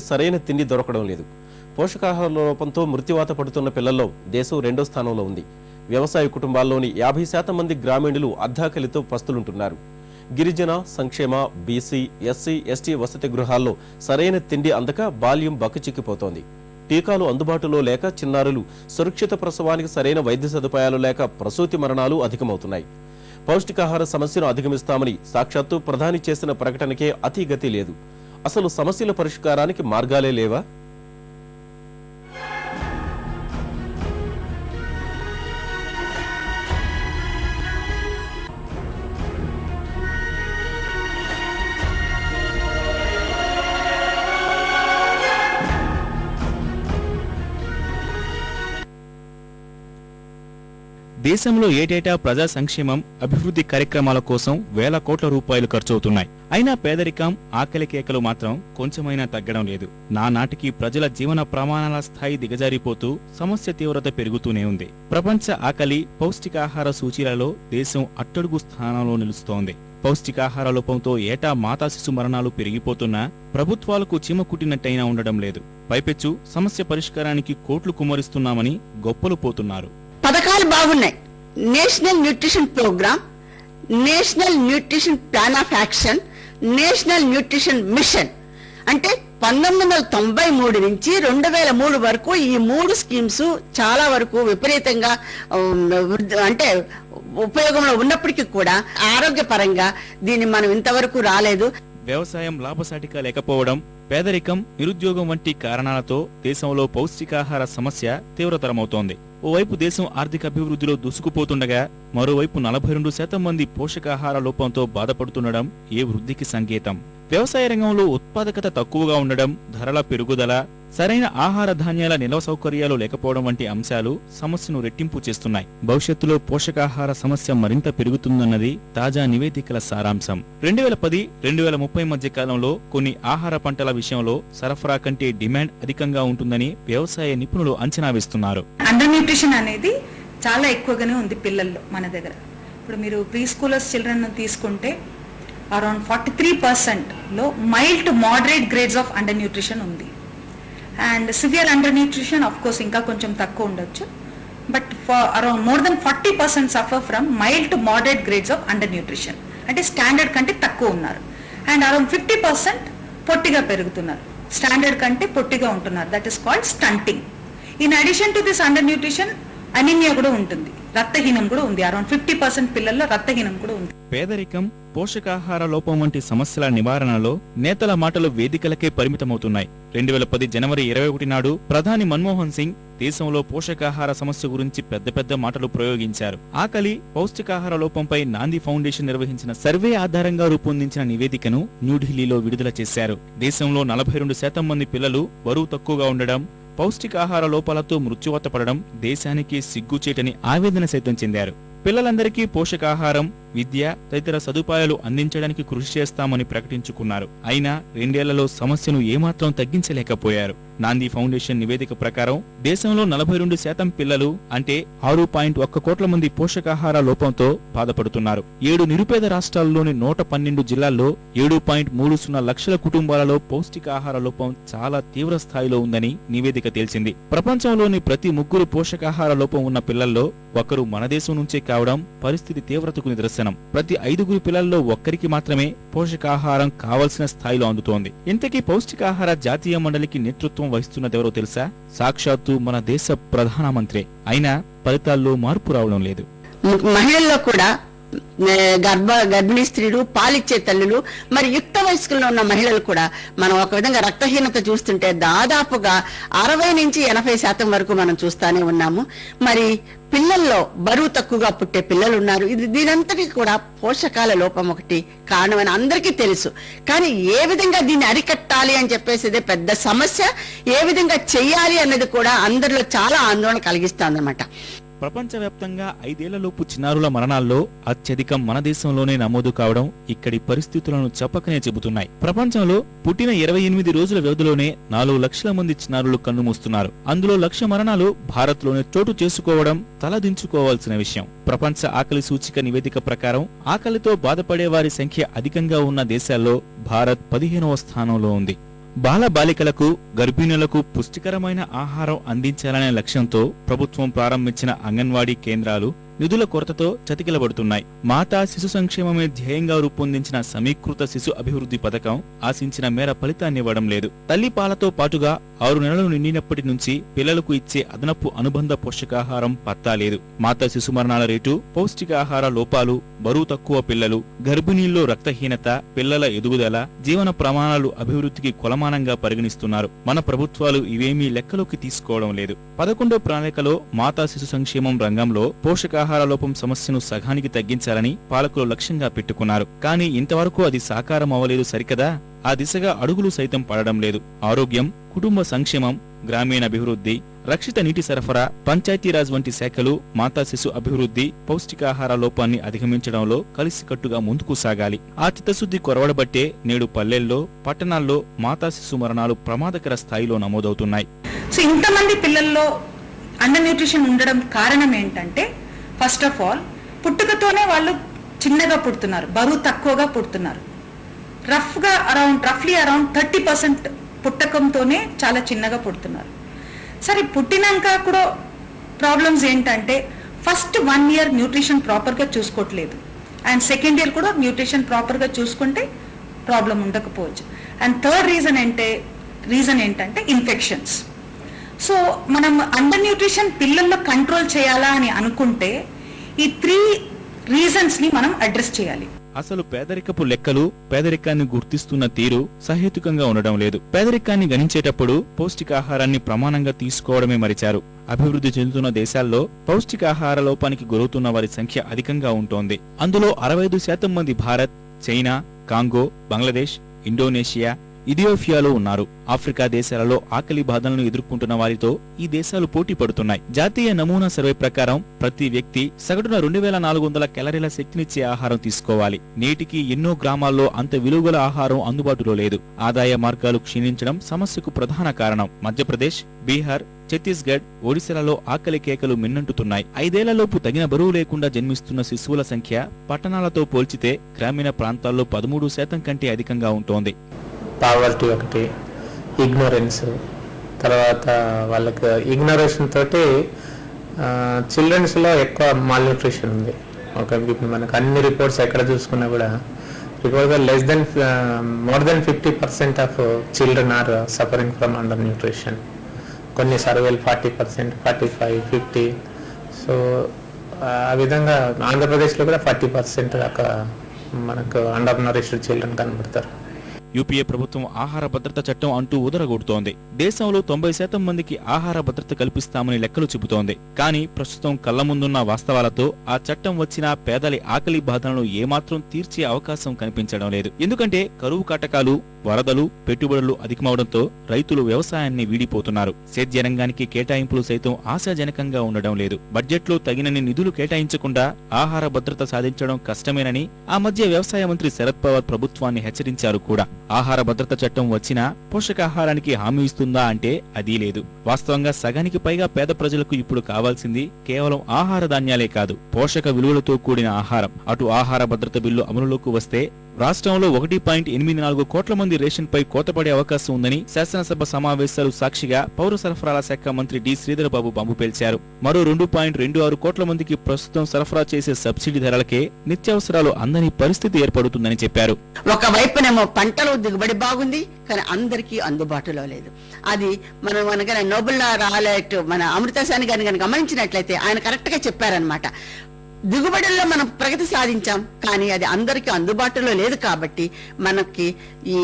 సరైన తిండి దొరకడం లేదు. పోషకాహార లోపంతో మృత్యువాత పడుతున్న పిల్లల్లో దేశం రెండో స్థానంలో ఉంది. వ్యవసాయ కుటుంబాల్లోని యాభై శాతం మంది గ్రామీణులు అర్ధాకలితో పస్తులుంటున్నారు. గిరిజన సంక్షేమ బీసీ ఎస్సీ ఎస్టీ వసతి గృహాల్లో సరైన తిండి అందక బాల్యం బక్కచిక్కిపోతోంది టీకాలు అందుబాటులో లేక చిన్నారులు సురక్షిత ప్రసవానికి సరైన వైద్య సదుపాయాలు లేక ప్రసూతి మరణాలు అధికమవుతున్నాయి. పౌష్టికాహార సమస్యను అధిగమిస్తామని సాక్షాత్తు ప్రధాని చేసిన ప్రకటనకే అతిగతి లేదు. అసలు సమస్యల పరిష్కారానికి మార్గాలే లేవా? దేశంలో ఏటేటా ప్రజా సంక్షేమం అభివృద్ధి కార్యక్రమాల కోసం వేల కోట్ల రూపాయలు ఖర్చవుతున్నాయి. అయినా పేదరికం ఆకలి కేకలు మాత్రం కొంచెమైనా తగ్గడం లేదు. నానాటికి ప్రజల జీవన ప్రమాణాల స్థాయి దిగజారిపోతూ సమస్య తీవ్రత పెరుగుతూనే ఉంది. ప్రపంచ ఆకలి పౌష్టికాహార సూచీలలో దేశం అట్టడుగు స్థానంలో నిలుస్తోంది. పౌష్టికాహార లోపంతో ఏటా మాతా శిశు మరణాలు పెరిగిపోతున్నా ప్రభుత్వాలకు చీమ కుట్టినట్టయినా ఉండడం లేదు. పైపెచ్చు సమస్య పరిష్కారానికి కోట్లు కుమరిస్తున్నామని గొప్పలు పోతున్నారు. పథకాలు బాగున్నాయి. National nutrition programme national nutrition plan of action national nutrition mission. అంటే పంతొమ్మిది వందల తొంభై మూడు నుంచి రెండు వేల మూడు వరకు ఈ మూడు స్కీమ్స్ చాలా వరకు విపరీతంగా వృద్ధి- అంటే ఉపయోగంలో ఉన్నప్పటికీ కూడా ఆరోగ్యపరంగా దీన్ని మనం ఇంతవరకు రాలేదు. వ్యవసాయం లాభసాటిగా లేకపోవడం పేదరికం నిరుద్యోగం వంటి కారణాలతో దేశంలో పౌష్టికాహార సమస్య తీవ్రతరమవుతోంది. ఓవైపు దేశం ఆర్థిక అభివృద్ధిలో దూసుకుపోతుండగా మరోవైపు నలభై రెండు శాతం మంది పోషకాహార లోపంతో బాధపడుతుండడం ఏ వృద్ధికి సంకేతం? వ్యవసాయ రంగంలో ఉత్పాదకత తక్కువగా ఉండడం ధరల పెరుగుదల సరైన ఆహార ధాన్యాల నిల్వ సౌకర్యాలు లేకపోవడం వంటి అంశాలు సమస్యను రెట్టింపు చేస్తున్నాయి. భవిష్యత్తులో పోషకాహార సమస్య మరింత పెరుగుతుందన్నది తాజా నివేదికల సారాంశం. రెండు వేల పది రెండు వేల ముప్పై మధ్య కాలంలో కొన్ని ఆహార పంటల విషయంలో సరఫరా కంటే డిమాండ్ అధికంగా ఉంటుందని వ్యవసాయ నిపుణులు అంచనా వేస్తున్నారు. అండర్ న్యూట్రిషన్ అనేది చాలా ఎక్కువగానే ఉంది పిల్లల్లో మన దగ్గర. ఇప్పుడు మీరు ప్రీ స్కూలర్స్ చిల్డ్రన్ తీసుకుంటే అరౌండ్ ఫార్టీ త్రీ పర్సెంట్లో mild to moderate grades of undernutrition ఉంది. And severe undernutrition of course ఇంకా కొంచెం తక్కువ ఉండొచ్చు. But for around more than forty percent suffer from mild to moderate grades of undernutrition. అంటే standard కంటే తక్కువ ఉన్నారు. అండ్ అరౌండ్ ఫిఫ్టీ పర్సెంట్ పొట్టిగా పెరుగుతున్నారు. స్టాండర్డ్ కంటే పొట్టిగా ఉంటున్నారు. That is called stunting in addition to this undernutrition anaemia కూడా ఉంటుంది. రక్తహీనం కూడా ఉంది. అరౌండ్ ఫిఫ్టీ పర్సెంట్ పిల్లల్లో రక్తహీనం కూడా ఉంది. పేదరికం పోషకాహార లోపం వంటి సమస్యల నివారణలో నేతల మాటలు వేదికలకే పరిమితమవుతున్నాయి. రెండు వేల పది జనవరి ఇరవై ఒకటి నాడు ప్రధాని మన్మోహన్ సింగ్ దేశంలో పోషకాహార సమస్య గురించి పెద్ద పెద్ద మాటలు ప్రయోగించారు. ఆకలి పౌష్టికాహార లోపంపై నాంది ఫౌండేషన్ నిర్వహించిన సర్వే ఆధారంగా రూపొందించిన నివేదికను న్యూఢిల్లీలో విడుదల చేశారు. దేశంలో నలభై రెండు శాతం మంది పిల్లలు బరువు తక్కువగా ఉండడం పౌష్టికాహార లోపాలతో మృత్యువత పడడం దేశానికి సిగ్గుచేటని ఆవేదన సైతం చెందారు. పిల్లలందరికీ పోషకాహారం విద్య తదితర సదుపాయాలు అందించడానికి కృషి చేస్తామని ప్రకటించుకున్నారు. అయినా రెండేళ్ళలో సమస్యను ఏమాత్రం తగ్గించలేకపోయారు. నాంది ఫౌండేషన్ నివేదిక ప్రకారం దేశంలో నలభై రెండు శాతం పిల్లలు అంటే ఆరు పాయింట్ ఒక్క కోట్ల మంది పోషకాహార లోపంతో బాధపడుతున్నారు. ఏడు నిరుపేద రాష్ట్రాల్లోని నూట పన్నెండు జిల్లాల్లో ఏడు పాయింట్ మూడు సున్నా లక్షల కుటుంబాలలో పౌష్టికాహార లోపం చాలా తీవ్ర స్థాయిలో ఉందని నివేదిక తేల్చింది. ప్రపంచంలోని ప్రతి ముగ్గురు పోషకాహార లోపం ఉన్న పిల్లల్లో ఒకరు మన దేశం నుంచే కావడం పరిస్థితి తీవ్రతకు నిదర్శనం. ప్రతి ఐదుగురు పిల్లల్లో ఒక్కరికి మాత్రమే పోషకాహారం కావలసిన స్థాయిలో అందుతోంది. ఇంతకీ పౌష్టికాహార జాతీయ మండలికి నేతృత్వం వహిస్తున్నదెవరో తెలుసా? సాక్షాత్తు మన దేశ ప్రధానమంత్రి. అయినా ఫలితాల్లో మార్పు రావడం లేదు. మహిళల్లో కూడా గర్భ గర్భిణీ స్త్రీలు పాలిచ్చే తల్లులు మరి యుక్త వయస్కుల్లో ఉన్న మహిళలు కూడా మనం ఒక విధంగా రక్తహీనత చూస్తుంటే దాదాపుగా అరవై నుంచి ఎనభై శాతం వరకు మనం చూస్తానే ఉన్నాము. మరి పిల్లల్లో బరువు తక్కువగా పుట్టే పిల్లలు ఉన్నారు. ఇది దీనంతటికి కూడా పోషకాల లోపం ఒకటి కారణమని అందరికీ తెలుసు. కానీ ఏ విధంగా దీన్ని అరికట్టాలి అని చెప్పేసేదే పెద్ద సమస్య. ఏ విధంగా చెయ్యాలి అన్నది కూడా అందరిలో చాలా ఆందోళన కలిగిస్తుంది ప్రపంచవ్యాప్తంగా ఐదేళ్ళలోపు చిన్నారుల మరణాల్లో అత్యధికం మన దేశంలోనే నమోదు కావడం ఇక్కడి పరిస్థితులను చెప్పకనే చెబుతున్నాయి. ప్రపంచంలో పుట్టిన ఇరవై ఎనిమిది రోజుల వ్యవధిలోనే నాలుగు లక్షల మంది చిన్నారులు కన్నుమూస్తున్నారు అందులో లక్ష మరణాలు భారత్లోనే చోటు చేసుకోవడం తలదించుకోవాల్సిన విషయం. ప్రపంచ ఆకలి సూచిక నివేదిక ప్రకారం ఆకలితో బాధపడే వారి సంఖ్య అధికంగా ఉన్న దేశాల్లో భారత్ పదిహేనవ స్థానంలో ఉంది. బాల బాలికలకు గర్భిణులకు పుష్టికరమైన ఆహారం అందించాలనే లక్ష్యంతో ప్రభుత్వం ప్రారంభించిన అంగన్వాడీ కేంద్రాలు నిధుల కొరతతో చతికిలబడుతున్నాయి. మాతా శిశు సంక్షేమమే ధ్యేయంగా రూపొందించిన సమీకృత శిశు అభివృద్ధి పథకం ఆశించిన మేర ఫలితాన్ని ఇవ్వడం లేదు. తల్లి పాలతో పాటుగా ఆరు నెలలు నిండినప్పటి నుంచి పిల్లలకు ఇచ్చే అదనపు అనుబంధ పోషకాహారం పత్తా లేదు. మాతా శిశు మరణాల రేటు పౌష్టికాహార లోపాలు బరువు తక్కువ పిల్లలు గర్భిణీల్లో రక్తహీనత పిల్లల ఎదుగుదల జీవన ప్రమాణాలు అభివృద్ధికి కొలమానంగా పరిగణిస్తున్నారు. మన ప్రభుత్వాలు ఇవేమీ లెక్కలోకి తీసుకోవడం లేదు. పదకొండో ప్రణాళికలో మాతా శిశు సంక్షేమం రంగంలో పోషకాహార లోపం సమస్యను సగానికి తగ్గించాలని పాలకులు లక్ష్యంగా పెట్టుకున్నారు. కానీ ఇంతవరకు అది సాకారం అవ్వలేదు సరికదా? ఆ దిశగా అడుగులు సైతం పడడం లేదు. ఆరోగ్యం కుటుంబ సంక్షేమం గ్రామీణ అభివృద్ధి రక్షిత నీటి సరఫరా పంచాయతీరాజ్ వంటి శాఖలు మాతా శిశు అభివృద్ధి పౌష్టికాహార లోపాన్ని అధిగమించడంలో కలిసికట్టుగా ముందుకు సాగాలి. ఆ చిత్తశుద్ధి కొరవడబట్టే నేడు పల్లెల్లో పట్టణాల్లో మాతా శిశు మరణాలు ప్రమాదకర స్థాయిలో నమోదవుతున్నాయి. సో ఇంతమంది పిల్లల్లో అండర్ న్యూట్రిషన్ ఉండడం కారణం ఏంటంటే ఫస్ట్ ఆఫ్ ఆల్ పుట్టుకతోనే వాళ్ళు చిన్నగా పుడుతున్నారు బరువు తక్కువగా పుడుతున్నారు. రఫ్గా అరౌండ్ రఫ్లీ అరౌండ్ థర్టీ పర్సెంట్ పుట్టకంతోనే చాలా చిన్నగా పుడుతున్నారు. సరే పుట్టినాక కూడా ప్రాబ్లమ్స్ ఏంటంటే ఫస్ట్ వన్ ఇయర్ న్యూట్రిషన్ ప్రాపర్గా చూసుకోవట్లేదు. అండ్ సెకండ్ ఇయర్ కూడా న్యూట్రిషన్ ప్రాపర్గా చూసుకుంటే ప్రాబ్లం ఉండకపోవచ్చు. అండ్ థర్డ్ రీజన్ అంటే రీజన్ ఏంటంటే ఇన్ఫెక్షన్స్ సో మనం అండర్ న్యూట్రిషన్ పిల్లల్లో కంట్రోల్ చేయాలా అని అనుకుంటే ఈ త్రీ రీజన్స్ని మనం అడ్రస్ చేయాలి. అసలు పేదరికపు లెక్కలు పేదరికాన్ని గుర్తిస్తున్న తీరు సహేతుకంగా ఉండడం లేదు. పేదరికాన్ని గణించేటప్పుడు పౌష్టికాహారాన్ని ప్రమాణంగా తీసుకోవడమే మరిచారు. అభివృద్ధి చెందుతున్న దేశాల్లో పౌష్టికాహార లోపానికి గురవుతున్న వారి సంఖ్య అధికంగా ఉంటోంది. అందులో అరవై శాతం మంది Bharat China Congo Bangladesh Indonesia ఇథియోపియాలో ఉన్నారు. ఆఫ్రికా దేశాలలో ఆకలి బాధలను ఎదుర్కొంటున్న వారితో ఈ దేశాలు పోటీ పడుతున్నాయి. జాతీయ నమూనా సర్వే ప్రకారం ప్రతి వ్యక్తి సగటున రెండు వేల నాలుగు వందల కెలరీల శక్తినిచ్చే ఆహారం తీసుకోవాలి. నేటికి ఎన్నో గ్రామాల్లో అంత విలువల ఆహారం అందుబాటులో లేదు. ఆదాయ మార్గాలు క్షీణించడం సమస్యకు ప్రధాన కారణం. మధ్యప్రదేశ్ బీహార్ ఛత్తీస్గఢ్ ఒడిశాలలో ఆకలి కేకలు మిన్నంటుతున్నాయి. ఐదేళ్ళలోపు తగిన బరువు లేకుండా జన్మిస్తున్న శిశువుల సంఖ్య పట్టణాలతో పోల్చితే గ్రామీణ ప్రాంతాల్లో పదమూడు శాతం కంటే అధికంగా ఉంటోంది. పావర్టీ ఒకటి ఇగ్నోరెన్స్ తర్వాత వాళ్ళకి ఇగ్నోరేషన్ తోటి చిల్డ్రన్స్లో ఎక్కువ మాల్ న్యూట్రిషన్ ఉంది. ఒక ఇప్పుడు మనకు అన్ని రిపోర్ట్స్ ఎక్కడ చూసుకున్నా కూడా report less than more than fifty percent of children are suffering from undernutrition కొన్ని సర్వేలు forty percent forty five fifty so ఆ విధంగా ఆంధ్రప్రదేశ్లో కూడా ఫార్టీ పర్సెంట్ దాకా మనకు అండర్ నరిష్డ్ చిల్డ్రన్ కనబడతారు. యూపీఏ ప్రభుత్వం ఆహార భద్రత చట్టం అంటూ ఉదరగొడుతోంది దేశంలో తొంభై శాతం మందికి ఆహార భద్రత కల్పిస్తామని లెక్కలు చెబుతోంది కానీ ప్రస్తుతం కళ్ళ ముందున్న వాస్తవాలతో ఆ చట్టం వచ్చినా పేదలి ఆకలి బాధలను ఏమాత్రం తీర్చే అవకాశం కనిపించడం లేదు. ఎందుకంటే కరువు కాటకాలు వరదలు పెట్టుబడులు అధికమవడంతో రైతులు వ్యవసాయాన్ని వీడిపోతున్నారు. సేద్య రంగానికి కేటాయింపులు సైతం ఆశాజనకంగా ఉండడం లేదు. బడ్జెట్లో తగినన్ని నిధులు కేటాయించకుండా ఆహార భద్రత సాధించడం కష్టమేనని ఆ మధ్య వ్యవసాయ మంత్రి శరద్ పవార్ ప్రభుత్వాన్ని హెచ్చరించారు కూడా. ఆహార భద్రత చట్టం వచ్చినా పోషకాహారానికి హామీ ఇస్తుందా అంటే అదీ లేదు. వాస్తవంగా సగానికి పైగా పేద ప్రజలకు ఇప్పుడు కావాల్సింది కేవలం ఆహార ధాన్యాలే కాదు పోషక విలువలతో కూడిన ఆహారం. అటు ఆహార భద్రత బిల్లు అమలులోకి వస్తే రాష్ట్రంలో ఒకటి పాయింట్ ఎనిమిది నాలుగు కోట్ల మంది రేషన్ పై కోతపడే అవకాశం ఉందని శాసనసభ సమావేశాలు సాక్షిగా పౌర సరఫరాల శాఖ మంత్రి డి. శ్రీధర్ బాబు బాంబు పేల్చారు. మరో రెండు పాయింట్ రెండు ఆరు కోట్ల మందికి ప్రస్తుతం సరఫరా చేసే సబ్సిడీ ధరలకే నిత్యావసరాలు అందని పరిస్థితి ఏర్పడుతుందని చెప్పారు. ఒకవైపునేమో పంటలు దిగుబడి బాగుంది కానీ అందరికీ అందుబాటులో లేదు. అది మనం మనకైనా నోబెల్ రాలేట్ మన అమృతసాని గారిని కనుక గమనించినట్లయితే ఆయన కరెక్ట్గా చెప్పారనమాట దిగుబడుల్లో మనం ప్రగతి సాధించాం. కానీ అది అందరికీ అందుబాటులో లేదు కాబట్టి మనకి ఈ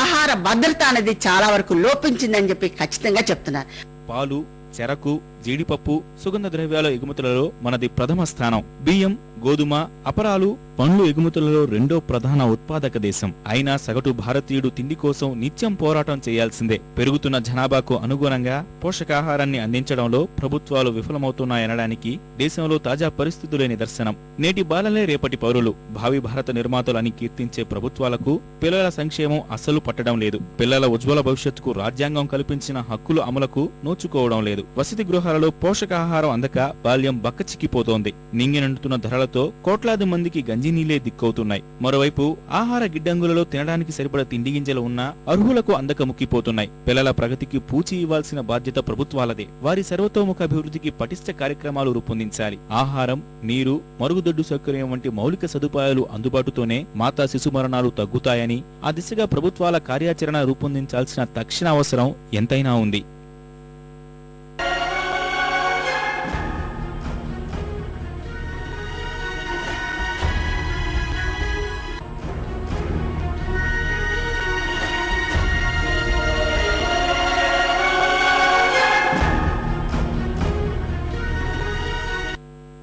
ఆహార భద్రత అనేది చాలా వరకు లోపించిందని చెప్పి ఖచ్చితంగా చెప్తున్నారు. పాలు చెరకు జీడిపప్పు సుగంధ ద్రవ్యాల ఎగుమతులలో మనది ప్రథమ స్థానం. బియ్యం గోధుమ అపరాలు పండ్లు ఎగుమతులలో రెండో ప్రధాన ఉత్పాదక దేశం. అయినా సగటు భారతీయుడు తిండి కోసం నిత్యం పోరాటం చేయాల్సిందే. పెరుగుతున్న జనాభాకు అనుగుణంగా పోషకాహారాన్ని అందించడంలో ప్రభుత్వాలు విఫలమవుతున్నాయనడానికి దేశంలో తాజా పరిస్థితులే నిదర్శనం. నేటి బాలలే రేపటి పౌరులు. భావి భారత నిర్మాతలని కీర్తించే ప్రభుత్వాలకు పిల్లల సంక్షేమం అస్సలు పట్టడం లేదు. పిల్లల ఉజ్వల భవిష్యత్తుకు రాజ్యాంగం కల్పించిన హక్కుల అమలుకు నోచుకోవడం లేదు. వసతి గృహాలు పాఠశాలలో పోషకాహారం అందక బాల్యం బక్కచిక్కిపోతోంది. నింగినంటున్న ధరలతో కోట్లాది మందికి గంజినీలే దిక్కవుతున్నాయి మరోవైపు ఆహార గిడ్డంగులలో తినడానికి సరిపడ తిండి గింజలు ఉన్నా అర్హులకు అందక ముక్కిపోతున్నాయి. పిల్లల ప్రగతికి పూచి ఇవ్వాల్సిన బాధ్యత ప్రభుత్వాలదే. వారి సర్వతోముఖ అభివృద్ధికి పటిష్ట కార్యక్రమాలు రూపొందించాలి. ఆహారం నీరు మరుగుదొడ్డు సౌకర్యం వంటి మౌలిక సదుపాయాలు అందుబాటుతోనే మాతా శిశు మరణాలు తగ్గుతాయని ఆ దిశగా ప్రభుత్వాల కార్యాచరణ రూపొందించాల్సిన తక్షణ అవసరం ఎంతైనా ఉంది.